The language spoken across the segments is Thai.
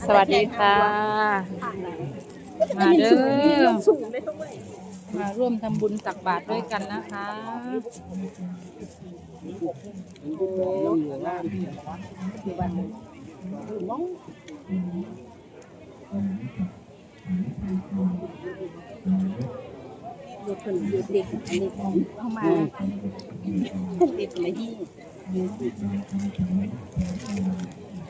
สวัสดีค่ะ มาเด้อมาร่วมทำบุญตักบาตรด้วยกันนะคะเด็กคนเด็กอันนี้เข้ามาเด็ก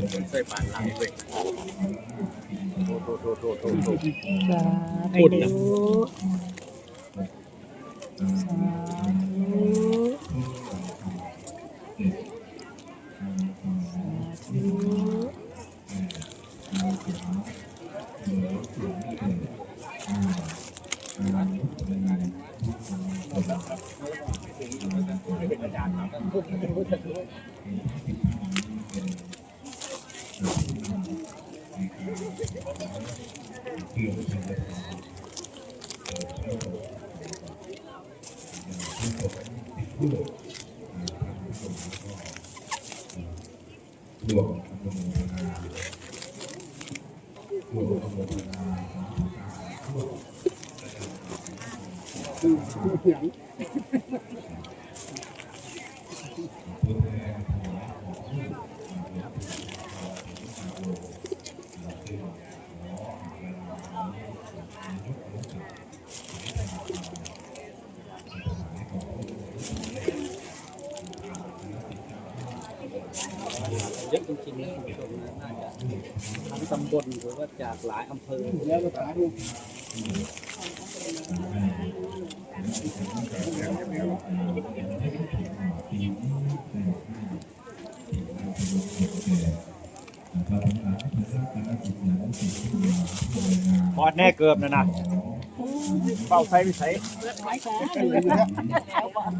มายี่ใส่ปานหลังเลยโตโตโตโตโตโตสาพูดนะธุสาธุสาธุ เย ริงๆนะคุณผู้ชมนะน่าจะทั้งตำบลหรือว่าจากหลายอำเภอแล้วก็สาธุพอดแน่เกือบนะนะเป่าไฟไม่ใส่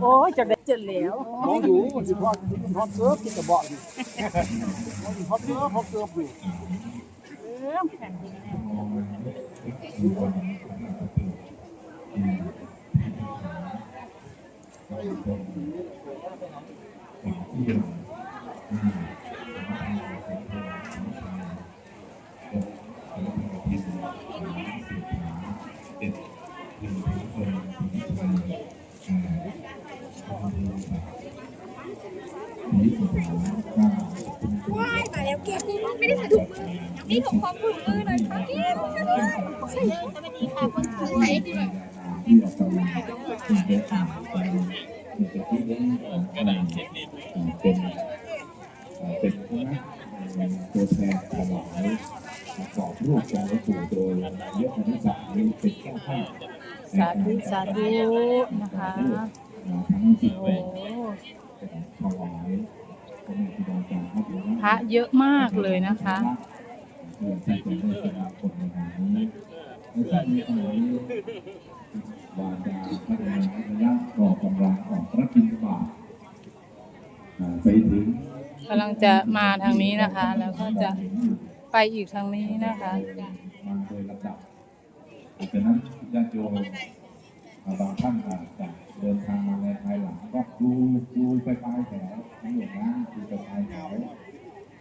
โอ้ยจะได้เจอแล้วมองอยู่สิพอดพอดเกือบที่กระบอกอยู่ พอเกือบพอดเกือบอยู่ว้ายมาแล้วเก็บไม่ได้ใส่ถุงมือ นี่ผมพร้อมถุงมือเลยค่ะเก็บใส่สวัสดีค่ะคนสว่ากระดาษเช็ดดินเป็นเป็นตัวแทนถวายประกอบรูปของหลวงปู่โดยนายกอนุสาเป็นเจ้าภาพสาธุสาธุนะคะโอ้ถวาย พระเยอะมากเลยนะคะบาจาพระนามระยะอกำลังออกพระบิณฑบาตอ่าไปถึงกำลังจะมาทางนี้นะคะ แล้วก็จะไปอีกทางนี้นะคะมาโดยลำดับดังนั้นญาติโยม บางท่านอาจจะเดินทางมาในภายหลังก็ดูดูไปปลายแถวทั้งหมดนะดูไปปลายแถว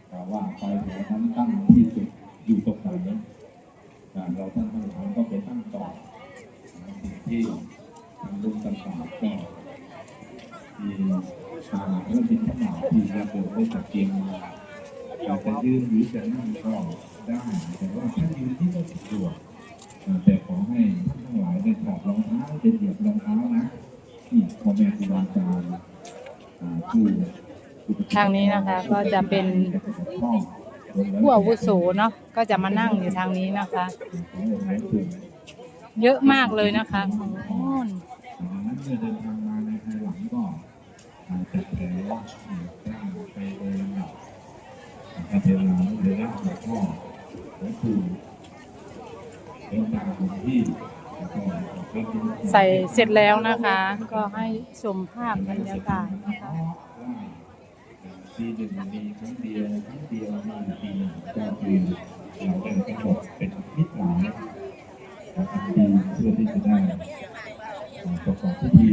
แต่ว่าปลายแถวนั้นตั้งที่จุดอยู่ตรงไหนอ่าเราท่านทั้งหลายก็ไปตั้งต่อสิ่งที่ทางลุงต่างๆก็มีทางเรื่องบินขนาดที่ญาติโยมได้จัดเตียมมาอยาจะยืนหรือจะนั่งก็ได้แต่ว่าถ้ายืนที่ก็สะดวกแต่ขอให้ ทางนี้นะคะก็จะเป็นผู้อาวุโสเนาะก็จะมานั่งอยู่ทางนี้นะคะ เยอะมากเลยนะคะโอ้นดังนั้นเดินทางมาในภายหลังก็อ่าจัดแถวอ่างไปโดยลำดับนะครับเวลาเวลาหลวงพ่อหลวงปู่เดินทางถึงที่แล้วก็เดินทาง ใส่เสร็จแล้วนะคะ ก็ให้ชมภาพบรรยากาศนะคะปีหนึ่งมีครั้งเดียวครั้งเดียวมีอยู่ปีหนึ่งก็คือเราได้กำหนดเป็นมิตรหมายดีเพื่อที่จะได้ประกอบพิธี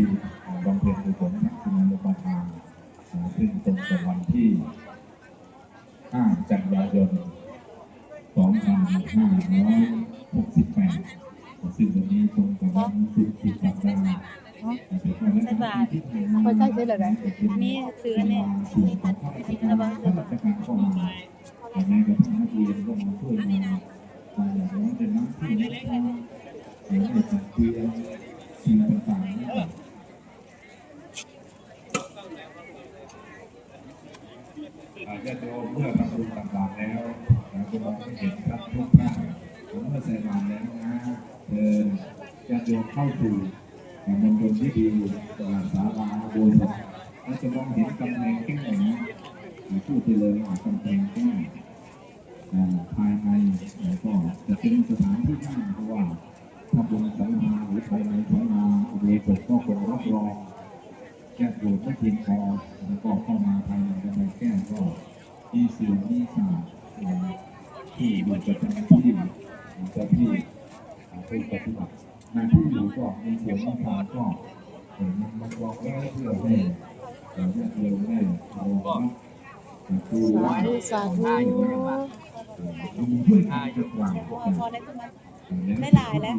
บำเพ็ญกุศลทักษิณานุปทานซึ่งตรงกับวันที่ 5 กันยายน 2568 ซึ่งวันนี้ตรงกับวันสุดสุดสัปดาห์ใส่บาทเขาใส่เสร็จแล้วนนี่ซื้อเนี่ยระวังข้าราชการเข้ามาแม้กระทั่งนักเรียนก็มาช่วยกันอย่างนั้นเป็นน้ำที่อย่างเด็กเรียนสิ่งต่างๆนะบอาจจะโยมเมื่อทำบุญต่างๆแล้วเราจะมองเห็นครับทุกท่านผมเมื่อใส่บาตรแล้วนะ เชิญญาติโยมเข้าสู่มณฑลที่ดีศาลาโบสถ์และจะมองเห็นกำแพงแก้วนะพูดไปเลยว่ากำแพงแก้วอ่าภายในแล้วก็จะเป็นสถานที่นั่งเพราะว่าถ้าบนสังมาหรือภายในสังมาอุโบสถก็คงรับรองแก้โยมไม่เพียงพอแล้วก็เข้ามาภายในกำแพงแก้ก็มีสื่อมีสาอ่าที่อยู่ประจำที่เจ้าที่ ผู้ปฏิบัติหน้าที่อยู่ก็มีเสียงมีทางก็เห็นมันมาบอกแล้วเพื่อให้เราได้เรียนได้เราคือสาว่าธุสาธุมีเพื่อนทางจะกว่าพอได้ตรงนั้นไม่ลายแล้ว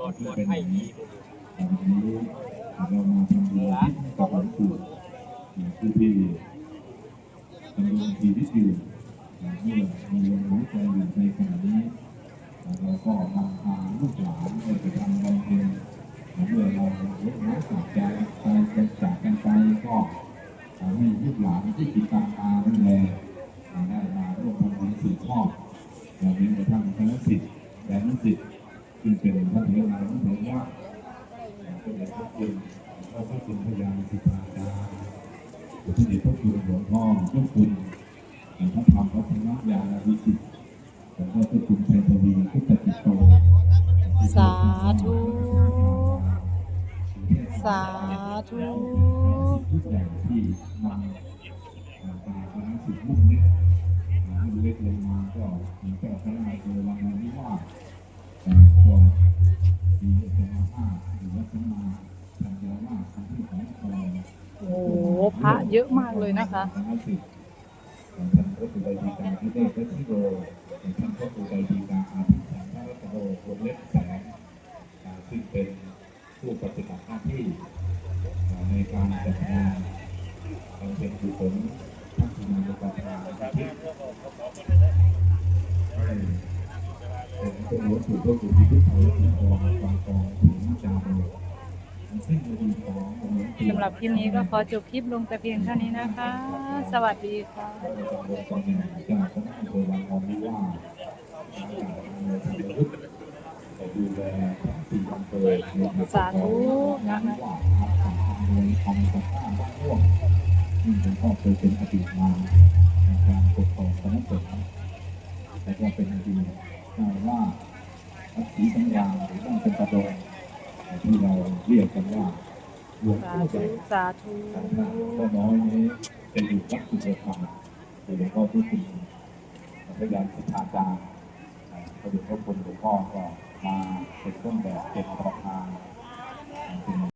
รอดเป็นอย่างนี้วันนี้เรามาทำบุญกับหลวงปู่ผู้ที่ดำรงชีวิตอยู่เมื่อมีลมหายใจอยู่ในขณะนี้ เราก็นำพาลูกหลานไปทำบำเพ็ญเมื่อเราลดน้ำจากใจตายกันจากกันไปก็ให้ลูกหลานที่ติดตามมาดูแลได้มาร่วมทำบุญสืบทอดเราเป็นกระทั่งคณะสิทธิ์และนุสิทธิ์ซึ่งเป็นพระเถรนานุเถรว่าก็ได้พบคุณพระพุทธพยาสิทธาจารย์พระเดชพระคุณหลวงพ่อพระคุณพระธรรมพระธรรมยาณวิสิทธิ์ สาธุ สาธุ ทุกอย่างที่นำตาคณะสิทธิ์มุ่งเล็กมุ่งเล็กลงมาก็มีเจ้าคณะโดยวังนานิวาสก็มีเอกมาภาพหรือว่าสมาทางยาว่าทางที่ของคอโอ้โหพระเยอะมากเลยนะคะทางสิทธิ์ท่านพระสุไดดีกาที่ได้พระชิโร ท่านพระสุไดดีกาอาภิสังพระรัตโนวงเล็บแสงซึ่งเป็นผู้ปฏิบัติหน้าที่ในการจัดงานเพ็ญกุศลทักษิณานุปทานที่เป็นตัวหลวงปู่ก็คือที่ทุกคนที่กองกองกองถึงจาโรซึ่งจะมีของหลวงปู่ สำหรับคลิปนี้ก็ขอจบคลิปลงแต่เพียงเท่านี้นะคะ สวัสดีค่ะตอนนี้เจ้างทองนิวาสดูแลสี่อำเภอสาธุนะคะว่าทำทำเงินทำกับข้าวบ้านร่วมซึ่งผมก็เคยเป็นอดีตมาในการปกครองคณะสงฆ์แต่ก็เป็นอดีตว่าวัดศรีสัญญาหรือบ้านเป็นตะโดง ที่เราเรียกกันว่าหลวงพ่อใหญ่สาธุก็น้อยนี้เป็นอยู่วัดสุโขทัยหลวงพ่อที่คุณพระยานสุธาจารย์พระเดชพระคุณหลวงพ่อก็มาเป็นต้นแบบเป็นประธาน